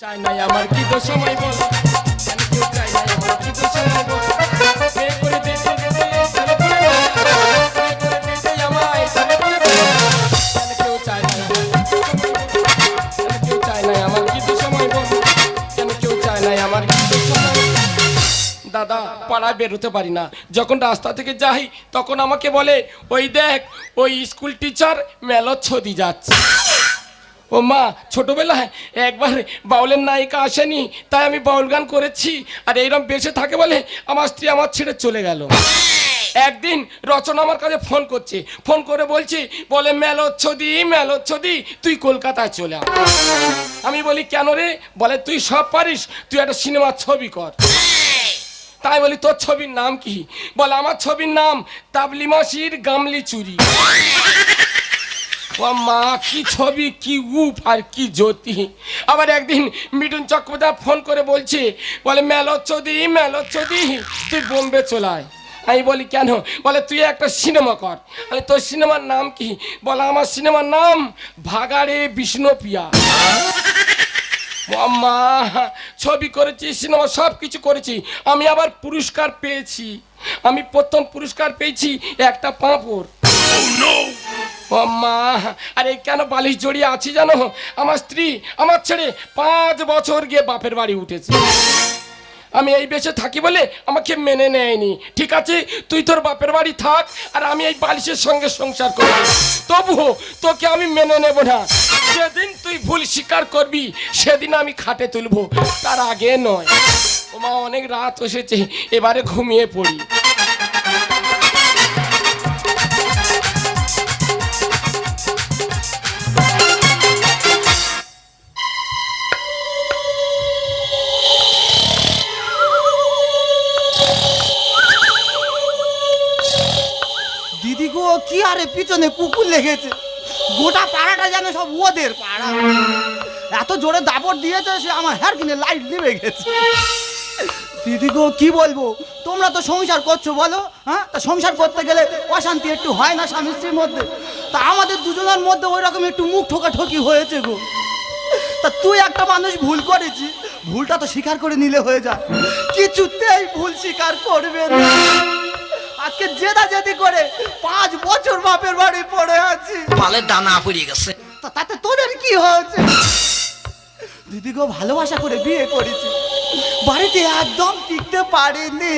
চাই নাই আমার কি তো সময় বল? কেন কেউ চাই নাই আমার কি তো সময় বল? বিয়ে করে দে আমায়? দাদা, পাড়ায় বেরোতে পারি না। যখন রাস্তা থেকে যাই, তখন আমাকে বলে, ওই দেখ, ওই স্কুল টিচার মেলচ্ছদি যাচ্ছে। ও মা, ছোটবেলায় একবার বাউলের নায়িকা আসেনি, তাই আমি বাউল গান করেছি, আর এইরকম বেঁচে থাকে বলে আমার স্ত্রী আমার ছেড়ে চলে গেল। একদিন রচনা আমার কাছে ফোন করছে, ফোন করে বলছি, বলে, মেলোচ্ছদি মেলোচ্ছদি, তুই কলকাতায় চলে আমি বলি, কেন রে? বলে, তুই সব পারিস, তুই একটা সিনেমার ছবি কর। তাই বলি, তোর ছবির নাম কি? বলে, আমার ছবির নাম তাবলি মাসির গামলি চুরি ও মা, কি ছবি, কি উপ আর কি জ্যোতি। আবার একদিন মিঠুন চক্রবর্তী ফোন করে বলছে, বলে মেলোচ্ছদি মেলোচ্ছদি তুই বোম্বে চলায় আমি বলি, কেন? বলে, তুই একটা সিনেমা কর। বলে তোর সিনেমার নাম কি? বলে, আমার সিনেমার নাম ভাগাড়ে বিষ্ণুপিয়া। মা, ছবি করেছি, সিনেমা সব কিছু করেছি। আমি আবার পুরস্কার পেয়েছি। আমি প্রথম পুরস্কার পেয়েছি একটা পাঁপড়। ও মা, আরে কেন বালিশ জড়িয়ে আছি জানো? আমার স্ত্রী, আমার ছেড়ে পাঁচ বছর গিয়ে বাপের বাড়ি উঠেছে। আমি এই বেশে থাকি বলে আমাকে মেনে নেয়নি। ঠিক আছে, তুই তোর বাপের বাড়ি থাক আর আমি এই বালিশের সঙ্গে সংসার করব। তবুও তোকে আমি মেনে নেব না। যেদিন তুই ভুল স্বীকার করবি, সেদিন আমি খাটে তুলবো। তার আগে নয়। ও মা, অনেক রাত এসেছে, এবারে ঘুমিয়ে পড়ি। আরে পিছনে কুকুর লেগেছে। গোটা পাড়াটা যেন সব ওদের পাড়া। এত জোরে দাপট দিয়েছে সে আমার হেয়ার কিনে লাইট নেমে গেছে। দিদি গো, কি বলব? তোমরা তো সংসার করছ বলো হ্যাঁ? তা সংসার করতে গেলে অশান্তি একটু হয় না স্বামী স্ত্রীর মধ্যে? তা আমাদের দুজনের মধ্যে ওই রকম একটু মুখ ঠোকাঠকি হয়েছে গো। তা তুই একটা মানুষ ভুল করেছি ভুলটা তো স্বীকার করে নিলে হয়ে যায়। কিছুতেই ভুল স্বীকার করবে না। আজকে জেদা জেদি করে পাঁচ বছর বাপের বাড়ি পড়ে আছি। পালের ডানা পড়িয়ে গেছে। তা তাতে তোদের কি হয়েছে? দিদিগো ভালোবাসা করে বিয়ে করেছি। বাড়িতে একদম টিকতে পারিনি।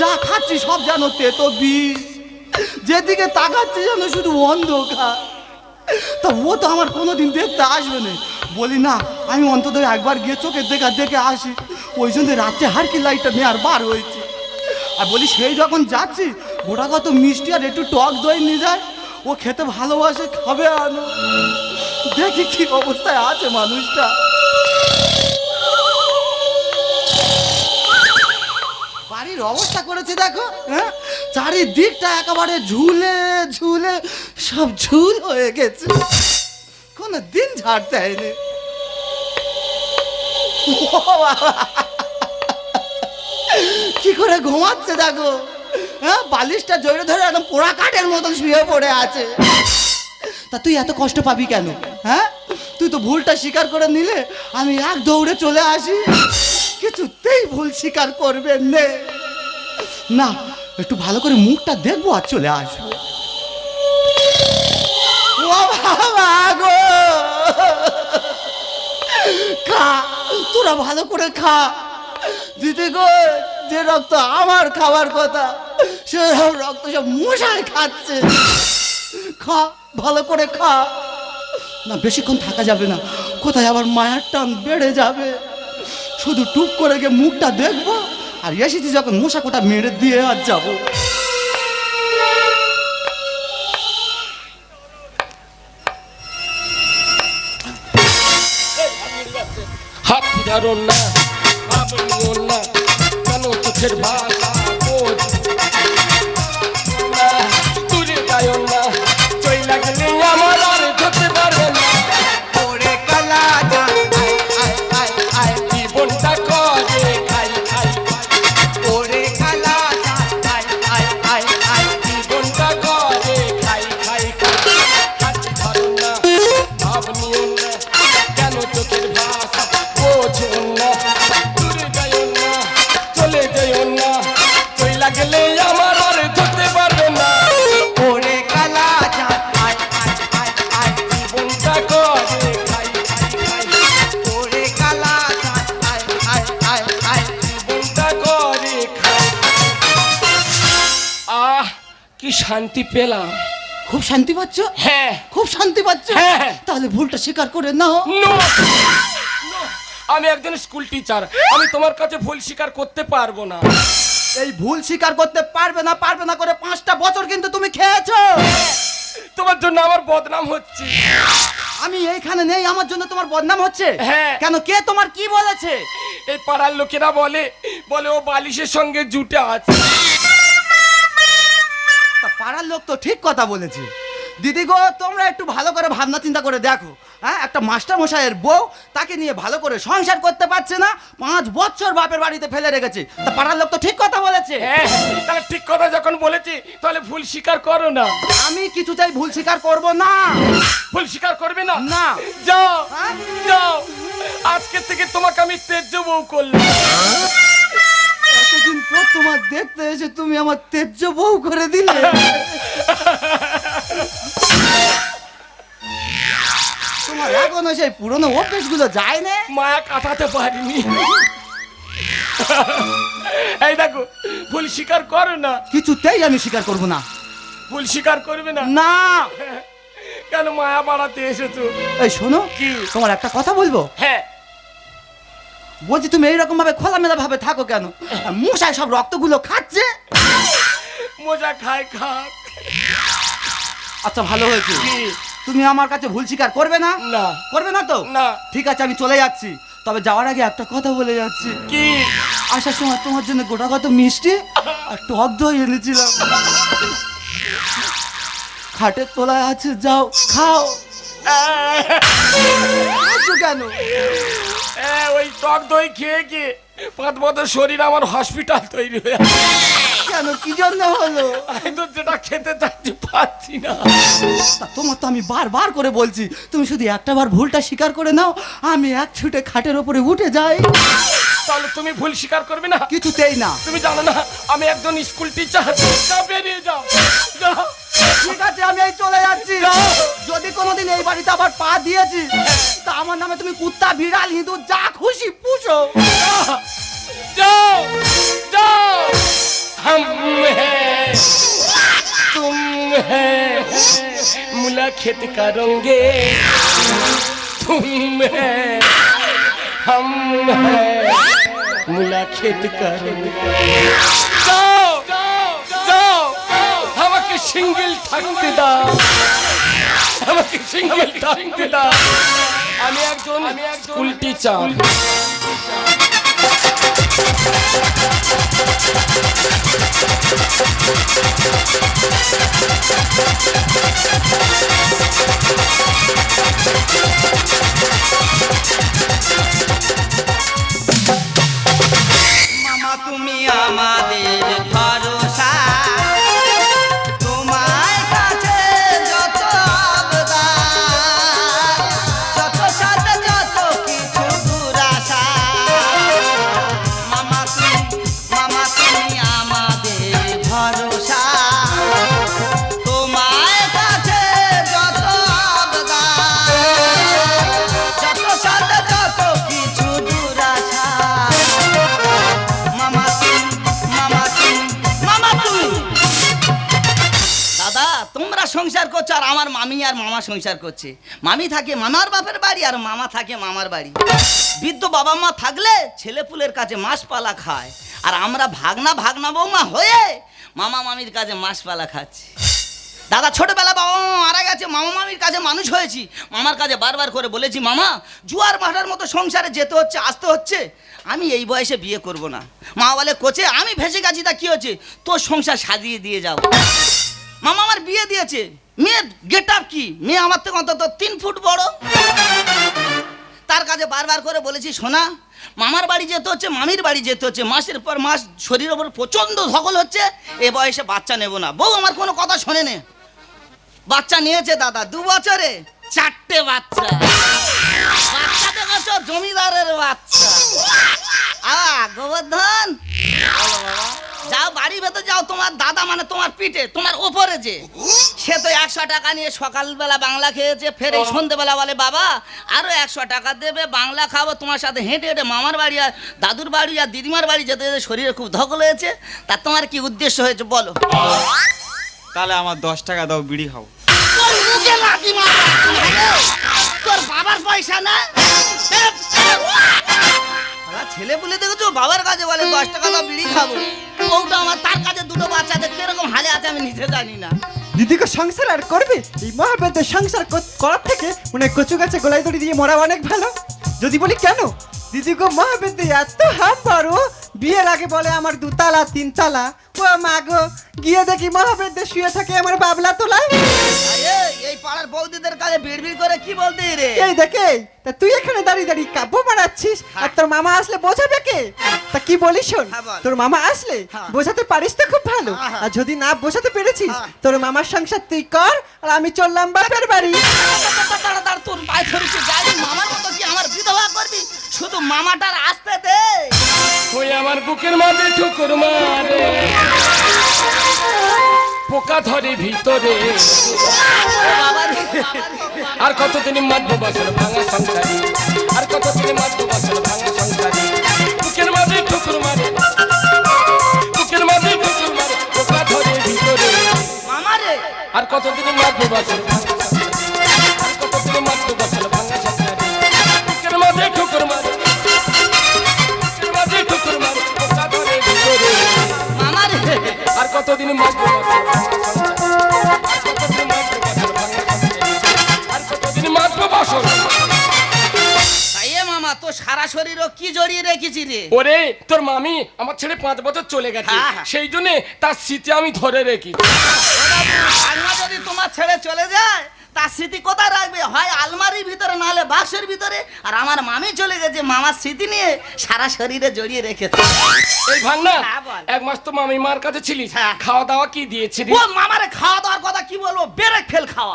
যা খাচ্ছি সব যেন তেতো বিষ যেদিকে তাকাচ্ছি যেন শুধু অন্ধকার। তা ও তো আমার কোনোদিন দেখতে আসবে না। বলি না আমি অন্তত একবার গিয়ে চোখের দেখা দেখে আসি। ওই জন্য রাত্রে হারকি লাইটটা নেওয়ার বার হয়েছে। আর বলি, সেই যখন যাচ্ছি, গোটা কত মিষ্টি আর একটু টক দই নিয়ে যায়। ও খেতে ভালোবাসে, খাবে আনো দেখি কি অবস্থায় আছে মানুষটা। বাড়ির অবস্থা করেছে দেখো হ্যাঁ? চারিদিকটা একেবারে ঝুলে ঝুলে, সব ঝুল হয়ে গেছে। কোনো দিন ঝাড় দেয়নি। ও বাবা! কি করে ঘুমাচ্ছে দেখো? হ্যাঁ বালিশটা জড়ে ধরে একদম পোড়া কাঠের মতন শুয়ে পড়ে আছে। তা তুই এত কষ্ট পাবি কেন? হ্যাঁ? তুই তো ভুলটা স্বীকার করে নিলে আমি এক দৌড়ে চলে আসি। কিছুতেই ভুল স্বীকার করবেন নে। না, একটু ভালো করে মুখটা দেখব আর চলে আসব। খা, তোরা ভালো করে খা। দিদি গো, যে রক্ত আমার খাবার কথা, সে রক্ত সব মশায় খাচ্ছে। খা, ভালো করে খা। না, বেশিক্ষণ থাকা যাবে না। কোথায় আবার মায়ার টান বেড়ে যাবে? শুধু টুক করে গিয়ে মুখটা দেখব, আর এসেছি যখন মশা কোটা মেরে দিয়ে আর যাব। হাত ধরুন না। আপনি না কেন চোখের ভাষা শান্তি পেলাম। খুব শান্তি পাচ্ছ? হ্যাঁ। খুব শান্তি পাচ্ছ? হ্যাঁ। তাহলে ভুলটা স্বীকার করে নাও! আমি একজন স্কুল টিচার আমি তোমার কাছে ভুল স্বীকার করতে পারব না। এই ভুল স্বীকার করতে পারবে না পারবে না করে পাঁচটা বছর কিন্তু তুমি খেয়েছো। তোমার জন্য আমার বদনাম হচ্ছে। আমি এইখানে নেই আমার জন্য তোমার বদনাম হচ্ছে? হ্যাঁ। কেন কে তোমার কি বলেছে? এই পাড়ার লোকেরা বলে বলে ও বালিশের সঙ্গে জুটে আছে। তা পাড়ার লোক তো ঠিক কথা বলেছে। দিদি গো তোমরা একটু ভালো করে ভাবনা চিন্তা করে দেখো। হ্যাঁ একটা মাস্টার মশাইয়ের বউ তাকে নিয়ে ভালো করে সংসার করতে পারছে না পাঁচ বছর বাপের বাড়িতে ফেলে রেখেছে। তা পাড়ার লোক তো ঠিক কথা বলেছে। হ্যাঁ তাহলে ঠিক কথা যখন বলেছি তাহলে ভুল স্বীকার করো না। আমি কিছুটাই ভুল স্বীকার করব না। ভুল স্বীকার করবে না? না। যাও হ্যাঁ? যাও। আজকে থেকে তোমাকে আমি তেজ্য বউ করলাম। এতদিন পর তোমার দেখতে এসে তুমি আমার তেজ্য বউ করে দিলে। তোমার এখনও সেই পুরনো অভ্যেসগুলো যায় না? মায়া কাটাতে পারিনি। এই দেখো ভুল স্বীকার করো না। কিছুতেই আমি স্বীকার করব না। ভুল স্বীকার করবে না? না। কেন মায়া বাড়াতে এসেছ? এই শোনো কি? তোমার একটা কথা বলব? হ্যাঁ। বলছি তুমি এইরকম ভাবে খোলামেলা ভাবে থাকো কেন? মশাই সব রক্তগুলো খাচ্ছে? মজা খায় খাক। আচ্ছা ভালো হয়েছে? তুমি আমার কাছে ভুল স্বীকার করবে না? না। করবে না তো? না। ঠিক আছে আমি চলে যাচ্ছি। তবে যাওয়ার আগে একটা কথা বলে যাচ্ছি। কি? আসার সময় তোমার জন্য গোটা কত মিষ্টি আর টক দই এনেছিলাম। খাটের তলায় আছে যাও খাও। কেন? ওই টক দই খেয়ে খেয়ে পাঁচ বছর শরীর আমার হসপিটাল তৈরি হয়ে। কেন কি জন্য হলো? আমি তো যেটা খেতে চাচ্ছি পাচ্ছি না। তোমার তো আমি বারবার করে বলছি তুমি শুধু একটা বার ভুলটা স্বীকার করে নাও আমি এক ছুটে খাটের ওপরে উঠে যাই। তাহলে তুমি ভুল স্বীকার করবে না? কিছুতেই না। তুমি জানো না আমি একজন স্কুল টিচার। বেরিয়ে যাও। যাও। ঠিক আছে আমি এই চলে যাচ্ছি যদি কোনোদিন এই বাড়িতে আবার পা দিয়েছি তা আমার নামে তুমি কুত্তা বিড়াল ইঁদুর যা খুশি পুষো जाओ जाओ हम हैं तुम हैं मुलाकात करेंगे तुम हैं हम हैं मुलाकात करेंगे সিঙ্গেল থাকতে দাও আমাকে সিঙ্গেল থাকতে দাও আমি একজন স্কুল টিচার। মামা তুমি আমাদের সংসার করছ আর আমার মামি আর মামা সংসার করছে। মামি থাকে মামার বাপের বাড়ি আর মামা থাকে মামার বাড়ি। বৃদ্ধ বাবা মা থাকলে ছেলেপুলের কাছে মাসপালা খায়। আর আমরা ভাগনা ভাগনা বৌমা হয়ে মামা মামির কাছে মাসপালা খাচ্ছি। দাদা ছোটবেলা বাবা মা মারা গেছে, মামা মামির কাছে মানুষ হয়েছি। মামার কাছে বারবার করে বলেছি, মামা, জুয়ার ভাটার মতো সংসারে যেতে হচ্ছে, আসতে হচ্ছে। আমি এই বয়সে বিয়ে করব না। মা বলে, কোচে, আমি ভেসে গেছি, তা কী হচ্ছে? তোর সংসার সাজিয়ে দিয়ে যাও মামা আমার বিয়ে দিয়েছে। মেয়ের গেট আপ কি? মেয়ে আমার থেকে অন্তত তিন ফুট বড়। তার কাছে বারবার করে বলেছি শোনা মামার বাড়ি যেতে হচ্ছে, মামির বাড়ি যেতে হচ্ছে। মাসের পর মাস শরীরের ওপর প্রচণ্ড ধকল হচ্ছে, এ বয়সে বাচ্চা নেব না। বউ আমার কোনো কথা শোনে নে বাচ্চা নিয়েছে দাদা, দু বছরে। চারটে বাচ্চা। বাচ্চা দেখেছ জমিদারের বাচ্চা। আ, গোবর্ধন। যাও বাড়ি ভেতর যাও তোমার দাদা মানে তোমার পিঠে তোমার ওপরে যে। সে তো একশো টাকা নিয়ে সকালবেলা বাংলা খেয়েছে ফের এই সন্ধেবেলা বলে বাবা আরও একশো টাকা দেবে বাংলা খাব তোমার সাথে হেঁটে হেঁটে মামার বাড়ি আর দাদুর বাড়ি আর দিদিমার বাড়ি যেতে যেতে শরীরে খুব ধকল হয়েছে তা তোমার কি উদ্দেশ্য হয়েছে বলো? তাহলে আমার দশ টাকা দাও বিড়ি খাও। তোর বাবার পয়সা না? ছেলে বলে দেখেছ? বাবার কাছে বলে, দশ টাকা দাও, বিড়ি খাব। ওটা আমার, তার কাছে দুটো বাচ্চা আছে, কীরকম হালে আছে আমি নিজে জানি না। দিদিকে সংসার আর করবে? এই মহাবেদের সংসার করার থেকে মনে কচু গাছে গোলাই দড়ি দিয়ে মরা অনেক ভালো। যদি বলি কেন? দিদি গো মহাবেদ্য এত হাত পারো বিয়ের আগে বলে আমার দুতলা তিনতলা। ও মা গো গিয়ে দেখি মহাবেদ্য শুয়ে থাকে আমার বাবলা তোলায়। এই, এই পাড়ার বৌদিদের কাছে বিড় বিড় করে কি বলতে রে? এই দেখে তা তুই এখানে দাঁড়িয়ে দাঁড়িয়ে কাব্য মারাচ্ছিস আর তোর মামা আসলে বোঝাবে কে? তা কি বলিস শোন হ্যাঁ, তোর মামা আসলে হ্যাঁ। বোঝাতে পারিস তো খুব ভালো। হ্যাঁ। আর যদি না বোঝাতে পেরেছিস হ্যাঁ। তোর মামার সংসার তুই কর আর আমি চললাম বাপের বাড়ি। তোর পায়ে ধরেছি যাই মামার মতো কি আমার বিধবা করবি? শুধু মামাটার আসতে দে। ওই আমার বুকের মাঝে ঠুকুর মারে। পোকা ধরে ভিতরে। আর কতদিন মারবো বছর ভাঙা সংসারী? আর কতদিন মারবো বছর ভাঙা সংসারী? বুকের মাঝে ঠুকুর মারে। বুকের মাঝে ঠুকুর মারে। পোকা ধরে ভিতরে। আর কতদিন মারবো বছর ভাঙা সারা শরীরও কি জড়িয়ে রেখেছি রে? ওরে তোর মামি আমার ছেড়ে পাঁচ বছর চলে গেছে। হ্যাঁ, হ্যাঁ। সেই জন্য তার স্মৃতি আমি ধরে রেখি আলমা যদি তোমার ছেড়ে চলে যায় তার স্মৃতি কোথায় রাখবে? হয় আলমারির ভিতরে নাহলে বাক্সের ভিতরে? আর আমার মামি চলে গেছে মামার স্মৃতি নিয়ে সারা শরীরে জড়িয়ে রেখেছে। এই ভাঙনা হ্যাঁ, বল। এক মাস তো মামি মার কাছে ছিলিস হ্যাঁ। খাওয়া দাওয়া কি দিয়েছিলি? ও মামারে খাওয়া দাওয়ার কথা কি বলব? বেড়ে ফেল খাওয়া।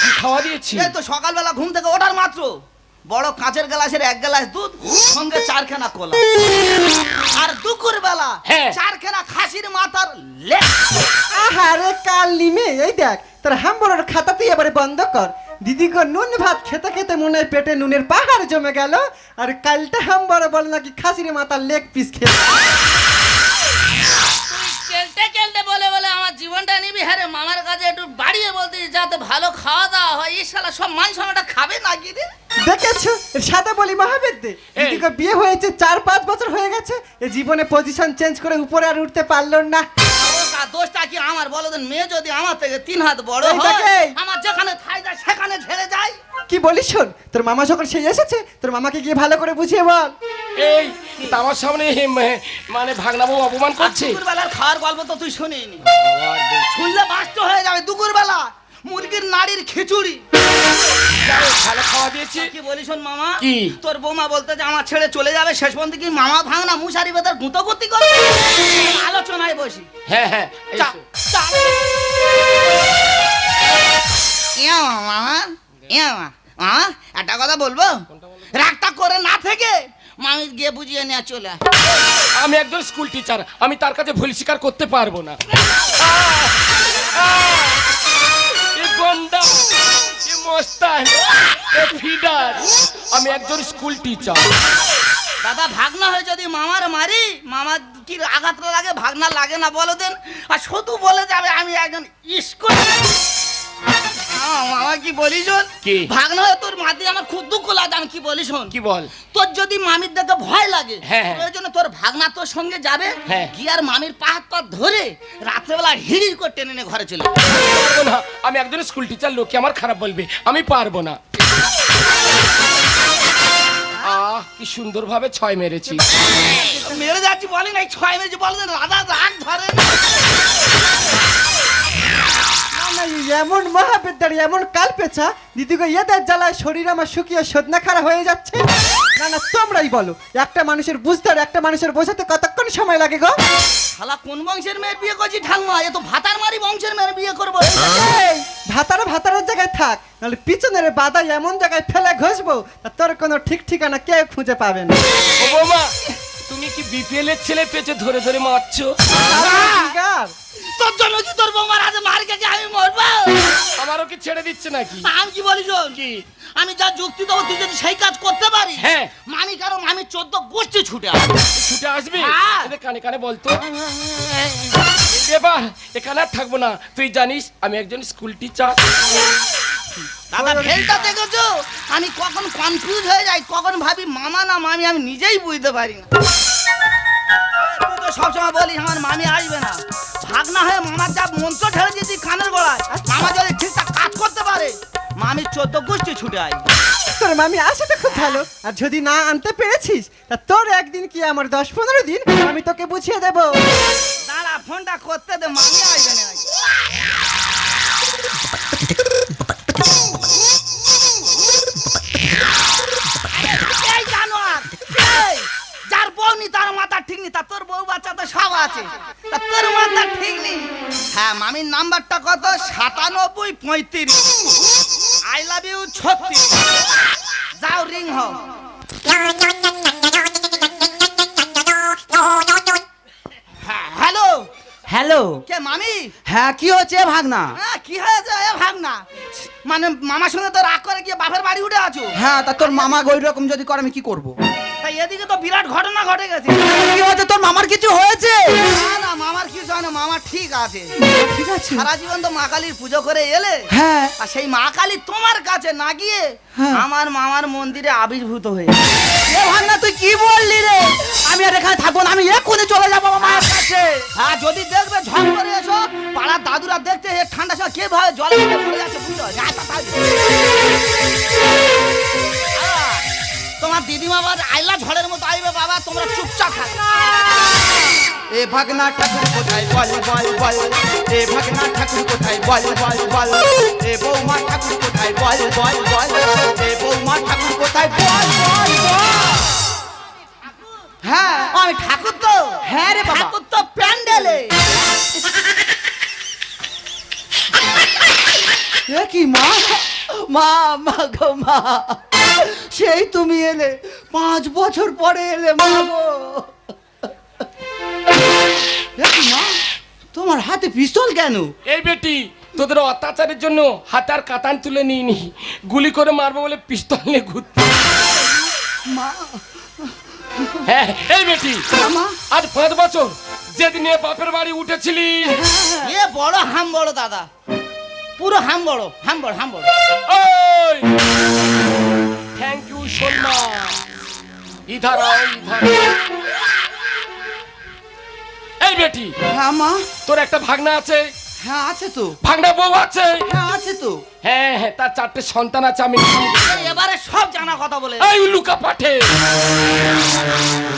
কি খাওয়া দিয়েছি এই তো সকালবেলা ঘুম থেকে ওঠার মাত্র। বড় কাঁচের গ্লাসের এক গ্লাস দুধ সঙ্গে চারখানা কোলা। আর দুপুর বেলা হ্যাঁ। চারখানা খাসির মাথার আহারে কাল নিমে এই দেখ তোর হাম্বরের খাতা তুই এবারে বন্ধ কর। দিদি গো নুন ভাত খেতে খেতে মনে হয় পেটে নুনের পাহাড় জমে গেল আর কালটা হাম্বরে বলে নাকি খাসির মাথার লেগ পিস খেতে খেলতে খেলতে বলে বলে জীবনটা নিবি? হ্যাঁ রে, মামার কাছে একটু বাড়িয়ে বলতে যাতে ভালো খাওয়া দাওয়া হয়। এই শালা সব মান সম্মানটা খাবে নাকি রে? দেখেছ? বলি। দিদিকে বিয়ে হয়েছে চার পাঁচ বছর হয়ে গেছে এ জীবনে পজিশন চেঞ্জ করে উপরে আর উঠতে পারল না। কা দোষটা কি আমার? বলো দেন মেয়ে যদি আমার থেকে তিন হাত বড় হয় আমার যেখানে থাই যায় সেখানে ঝেড়ে যায়। কি বলিস শোন তোর মামা যখন সেই এসেছে তোর মামাকে গিয়ে ভালো করে বুঝিয়ে বল। এই তা আমার সামনে মানে ভাগনাবু অপমান করছে। দুপুরবেলার খাওয়ার গল্প তো তুই শুনিনি। শুনলে বাস্ত হয়ে যাবে দুপুরবেলা। মুরগির নাড়ির খিচুড়ি। ভালো খাওয়া দিয়েছি। কি বলি শোন মামা? কি? তোর বৌমা বলতে যে আমার ছেড়ে চলে যাবে শেষ পর্যন্ত কি মামা ভাঙনা মুশারি বেতার গুঁতো গুতি করে? আলোচনায় বসি। হ্যাঁ হ্যাঁ ইয়া মামা ইয়া মামা মামা একটা কথা বলব? রাগটা করে না থেকে মামি গিয়ে বুঝিয়ে নিয়ে চলে। আমি একজন স্কুল টিচার আমি তার কাছে ভুল স্বীকার করতে পারব না। গন্ডা আমি একজন স্কুল টিচার। দাদা, ভাগনা হয়ে যদি মামার মারি, মামার কি আঘাত লাগে, ভাগনা লাগে না বলো দেন। আর শুধু বলে যাবে আমি একজন স্কুল মামা কি বলি শোন কি? ভাগনা তোর আমার খুব দুঃখ লাগে আমি কি বলি শোন কি বল তোর যদি মামির দেখে ভয় লাগে হ্যাঁ, হ্যাঁ। প্রয়োজনে তোর ভাগনা তোর সঙ্গে যাবে হ্যাঁ। গিয়ার মামির পা হাত পা ধরে রাত্রেবেলা করে টেনে নিয়ে ঘরে চলে না আমি একজন স্কুল টিচার লোকে আমার খারাপ বলবে আমি পারব না আহ কি সুন্দর ভাবে ছয় মেরেছি মেরে যাচ্ছি বলে নাই ছয় মেরেছি বলে রাধা রাগ ধরে না। না, না, এমন মহাবিদ্যার এমন কাল পেছা দিদিকে এদের জ্বালায় শরীর আমার শুকিয়ে সদনা খারাপ হয়ে যাচ্ছে। না না তোমরাই বলো একটা মানুষের বুঝতে আর একটা মানুষের বোঝাতে কতক্ষণ সময় লাগে গো? শালা কোন বংশের মেয়ের বিয়ে করছি ঠাংমা এ তো ভাতার মারি বংশের মেয়ের বিয়ে করব। এই ভাতারা ভাতারের জায়গায় থাক নাহলে পিছনের বাধা এমন জায়গায় ফেলে ঘষবো তা তোর কোনো ঠিক ঠিকানা কেউ খুঁজে পাবে না। ও বৌমা তুমি কি বিপিএল এর ছেলে পেছে ধরে ধরে মারছো? ঠিকার। তোর জন্য কি তোর বৌমার হাতে মার খেয়ে আমি মরবো। আমারও কি ছেড়ে দিচ্ছে নাকি? আমি কি বলি শোন কি? আমি যা যুক্তি দেবো তুই যদি সেই কাজ করতে পারি হ্যাঁ। কারও মামি চোদ্দ গোষ্ঠী ছুটে আসবে। ছুটে আসবি? হ্যাঁ। এদের কানে কানে বলতো। এবার এখানে আর থাকব না। তুই জানিস আমি একজন স্কুল টিচার দাদা ভেলটা দেখেছ? আমি কখন কনফিউজ হয়ে যাই কখন ভাবি মামা না মামি আমি নিজেই বুঝতে পারি না। তুই তো সবসময় বলিস আমার মামি আসবে না। ভাগনা হয়ে মামার যা মন্ত্র ঢেলে দিয়েছি কানের গোড়ায় মামা যদি ঠিকঠাক কাজ করতে পারে মামির চোদ্দ গোষ্ঠী ছুটে আয়। তোর মামি আসে তো খুব ভালো। আর যদি না আনতে পেরেছিস তা তোর একদিন কি আমার দশ পনেরো দিন আমি তোকে বুঝিয়ে দেবো। দাঁড়া ফোনটা করতে দে মামি আসবে না। নি তা তোর বউ বাচ্চা তো সব আছে। তা তোর মাথা ঠিক নি হ্যাঁ মামির নাম্বারটা কত? সাতানব্বই পঁয়ত্রিশ। আই লাভ ইউ ছত্রিশ। যাও রিং হও। হ্যাঁ হ্যালো। হ্যালো। কে মামি? হ্যাঁ কি হচ্ছে ভাগনা? হ্যাঁ কি হয়েছে এ ভাব না মানে মামার সঙ্গে তো রাগ করে গিয়ে বাপের বাড়ি উঠে আছো? হ্যাঁ তা তোর মামা ওই রকম যদি করে আমি কি করব? তাই এদিকে তো বিরাট ঘটনা ঘটে গেছে। কি হচ্ছে তোর মামার কিছু হয়েছে? না না মামার কি হয় না মামা ঠিক আছে। ঠিক আছে। সারা জীবন তো মা কালীর পুজো করে এলে। হ্যাঁ। আর সেই মা কালী তোমার কাছে না গিয়ে হ্যাঁ। আমার মামার মন্দিরে আবির্ভূত হয়ে এ ভাগনা তুই কি বললি রে? আমি আর এখানে থাকব না আমি এক্ষুনি চলে যাব আমার মায়ের কাছে। আর যদি দেখবে ঝড় করে এসো পাড়ার দাদুরা দেখতে এ ঠান্ডা সময় কে ভাবে জল মরে যাচ্ছে বুঝতে পারছি তোমার দিদিমা আবার আইলা ঝড়ের মতো আইবে বাবা তোমরা চুপচাপ থাকো। এ ভাগনা ঠাকুর কোথায় বল বল বল? এ ভাগনা ঠাকুর কোথায় বল বল বল? এ বৌমা ঠাকুর কোথায় বল বল বল? এ বৌমা ঠাকুর কোথায় বল বল বল? হ্যাঁ। আমি ঠাকুর তো? হ্যাঁ রে বাবা। ঠাকুর তো প্যান্ডেলে। কি মা? মা মা গো মা। সেই তুমি এলে পাঁচ বছর পরে এলে মা গো। মা তোমার হাতে পিস্তল কেন? এই বেটি তোদের অত্যাচারের জন্য হাতে আর কাতান তুলে নিইনি। গুলি করে মারবো বলে পিস্তল নিয়ে ঘুরতে। মা। হ্যাঁ এই বেটি আজ পাঁচ বছর। যেদিন এ বাপের বাড়ি উঠেছিলি। এ বড় হাম বড় দাদা। পুরো হাম বড় হাম বড় হাম বড় থ্যাংক ইউ সোনা ইধার এই বেটি হ্যাঁ মা। তোর একটা ভাগনা আছে? হ্যাঁ আছে তো। ভাগনা বউ আছে? হ্যাঁ আছে তো। হ্যাঁ হ্যাঁ তার চারটে সন্তান আছে আমি। এবারে সব জানা কথা বলে। এই লুকা পাঠে।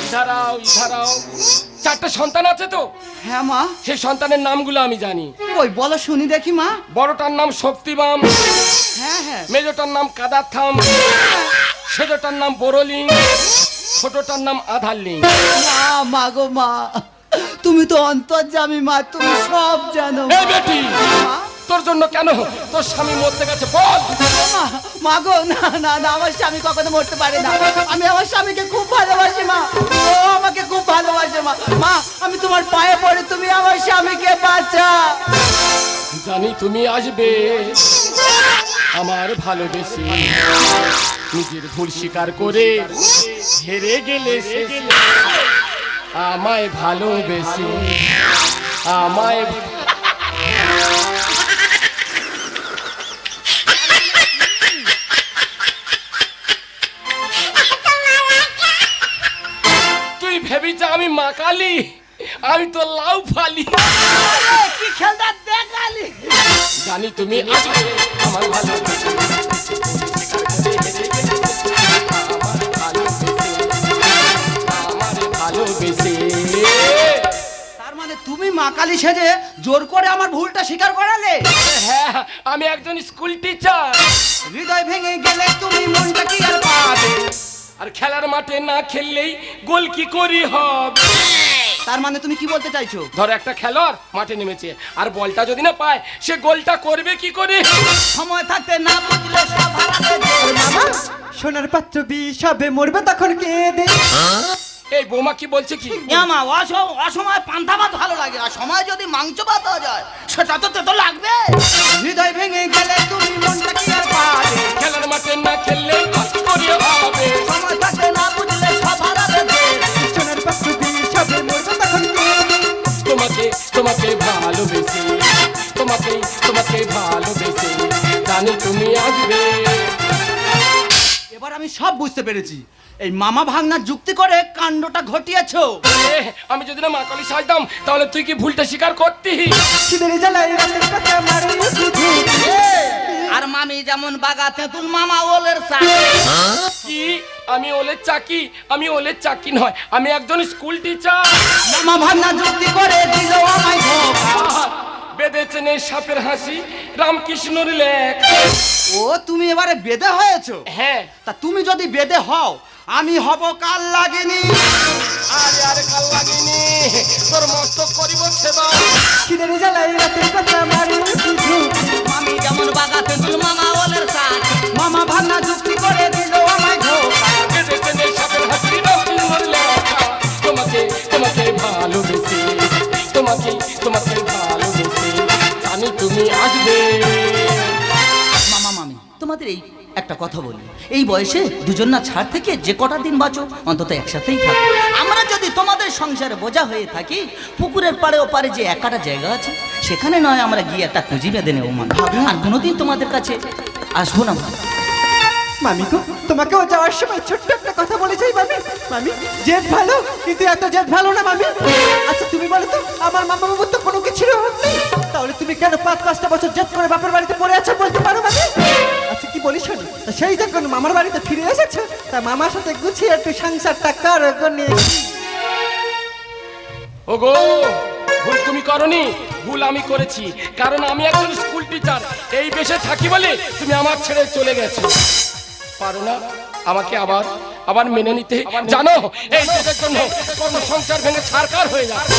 ইধারাও ইধারাও চারটে সন্তান আছে তো? হ্যাঁ মা। সেই সন্তানের নামগুলো আমি জানি। ওই বলো শুনি দেখি মা। বড়টার নাম শক্তিবাম। হ্যাঁ হ্যাঁ। মেজোটার নাম কাদাথাম সেজোটার নাম বোরলিং ছোটটার নাম আধারলিং। মা মা গো মা। তুমি তো অন্তর্জামী মা। তুমি সব জানো এই বেটি তোর জন্য কেন? তোর স্বামী মরতে গেছে বল। মা মা গো না না না আমার স্বামী কখনো মরতে পারে না। আমি আমার তোমার পায়ে পড়ে তুমি আমার স্বামীকে বাঁচা। জানি তুমি আসবে আমার ভালোবেসে। নিজের ভুল স্বীকার করে হেরে গেলে আমায় ভালোবেসে। আমায় তুই ভেবিছ আমি মা কালী? আমি তো লাউ ফালি। কি খেলটা দেখালি জানি তুমি আমার ভালো তার মানে তুমি মা কালী সেজে জোর করে আমার ভুলটা স্বীকার করালে? হ্যাঁ আমি একজন স্কুল টিচার। হৃদয় ভেঙে গেলে তুমি মনটা কি আর পাবে? আর খেলার মাঠে না খেললেই গোল কি করি হবে? তার মানে তুমি কি বলতে চাইছো? ধরো একটা খেলোয়াড় মাঠে নেমেছে আর বলটা যদি না পায় সে গোলটা করবে কি করে? সময় থাকতে না বুঝলে সব হারাতে। ওর সোনার পাত্র বিষ হবে মরবে তখন কে কেঁদে এই বৌমা কি বলছে কি? অসম অসময় পান্তা ভাত ভালো লাগে আর সময় যদি মাংস ভাত হয়ে যায় সেটা তো তো লাগবে। হৃদয় ভেঙে গেলে তুমি মনটা কি আর পাবে? খেলার মাঠে না খেললে গোল কি করি হবে। সময় থাকতে না সব বুঝতে পেরেছি। এই মামা ভাগনার যুক্তি করে কাণ্ডটা ঘটিয়েছো। এ, আমি যদি না মা কালী সাজতাম তাহলে তুই কি ভুলটা স্বীকার করতি রাতের কথা মারে আর মামি যেমন বাগা তেঁতুল মামা ওলের চা কি? আমি ওলের চাকি? আমি ওলের চাকি নয় আমি একজন স্কুল টিচার। মামা ভাগনা যুক্তি করে দিল আমায় ধোকা। বেঁধেছে নেই সাপের হাসি রামকৃষ্ণর লেখ। ও তুমি এবারে বেদে হয়েছো? হ্যাঁ। তা তুমি যদি বেদে হও আমি হব কাল লাগেনি আরে আরে কাল লাগেনি তোর মস্তক করিব সেবা। খিদের জ্বালায় রাতের কথা মারে মামি যেমন বাগা তেঁতুল মামা ওলের চা মামা ভাগনা যুক্তি করে দিল আমায় ধোকা বেঁধেছে নেই সাপের হাসি রামকৃষ্ণর লেখা। তোমাকে তোমাকে ভালোবেসে তোমাকে তোমাকে আমি তুমি আসবে। মামা মামি তোমাদের এই একটা কথা বলি। এই বয়সে দুজন না ছাড় থেকে যে কটা দিন বাঁচো অন্তত একসাথেই থাকো। আমরা যদি তোমাদের সংসারে বোঝা হয়ে থাকি পুকুরের পাড়ে ওপারে যে একাটা জায়গা আছে সেখানে নয় আমরা গিয়ে একটা কুঁজি বেঁধে নেব মা আর কোনোদিন তোমাদের কাছে আসব না মামি। গো তোমাকেও যাওয়ার সময় ছোট্ট একটা কথা বলে যাই মামি। মামি জেদ ভালো কিন্তু এত জেদ ভালো না মামি। আচ্ছা তুমি বলো তো আমার মামা বাবুর তো কোনো কিছুর অভাব নেই। তাহলে তুমি কেন পাঁচ পাঁচটা বছর জেদ করে বাপের বাড়িতে পড়ে আছো বলতে পারো মামি আচ্ছা কি বলি শোনো তা সেই যখন মামার বাড়িতে ফিরে এসেছ তা মামার সাথে গুছিয়ে একটু সংসারটা করো গনে ওগো ভুল তুমি করনি ভুল আমি করেছি কারণ আমি একজন স্কুল টিচার এই বেশে থাকি বলে তুমি আমার ছেড়ে চলে গেছো। পারো না আমাকে আবার আবার মেনে নিতে। জানো এই জন্য কত সংসার ভেঙে ছাড়কার হয়ে যাচ্ছে।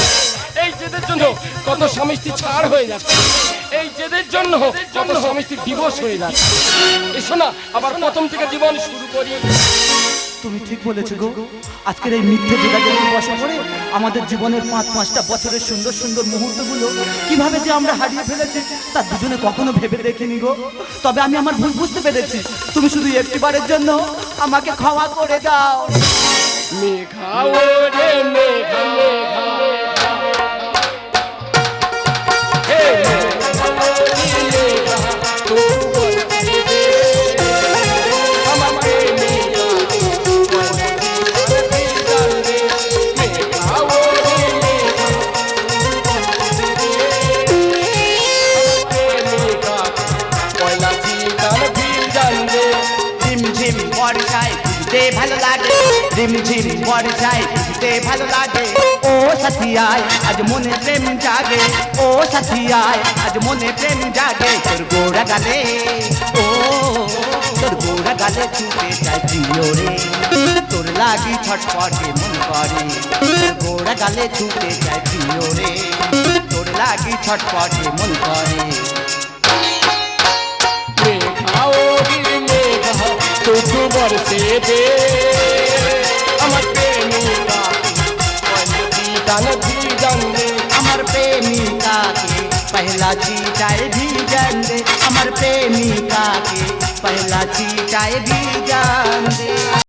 এই জেদের জন্য কত স্বামী স্ত্রী ছাড় হয়ে যাচ্ছে। এই জেদের জন্য কত স্বামী স্ত্রী ডিভোর্স হয়ে যাচ্ছে। এসো না আবার প্রথম থেকে জীবন শুরু করি তুমি ঠিক বলেছ গো। আজকের এই মিথ্যে যোগাযোগের বসে পড়ে আমাদের জীবনের পাঁচ পাঁচটা বছরের সুন্দর সুন্দর মুহূর্তগুলো কীভাবে যে আমরা হারিয়ে ফেলেছি তা দুজনে কখনো ভেবে দেখিনি গো। তবে আমি আমার ভুল বুঝতে পেরেছি। তুমি শুধু একটিবারের জন্য আমাকে ক্ষমা করে দাও। মেঘা মেঘা। Yeah. ভালো লাগে ঝিমঝিম বর্ষায় ভিজতে ভালো লাগে ও সাথিয়ায় আজ মনে প্রেম জাগে ও সাথিয়ায় আজ মনে প্রেম জাগে তোর গোড়া গালে ও তোর গোড়া গালে ছুটে যায় প্রিয় রে তোর লাগি ছটপটে মন করে তোর গোড়া গালে ছুটে যায় প্রিয় রে তোর লাগি ছটপটে মন করে মেঘা ওরি মেঘা তুতু বরসে अमर प्रेमी का भी जंगे अमर प्रेमिका के, पहला चीटाए भी जंगे अमर प्रेमिका के, पहला चीटाए भी जंगे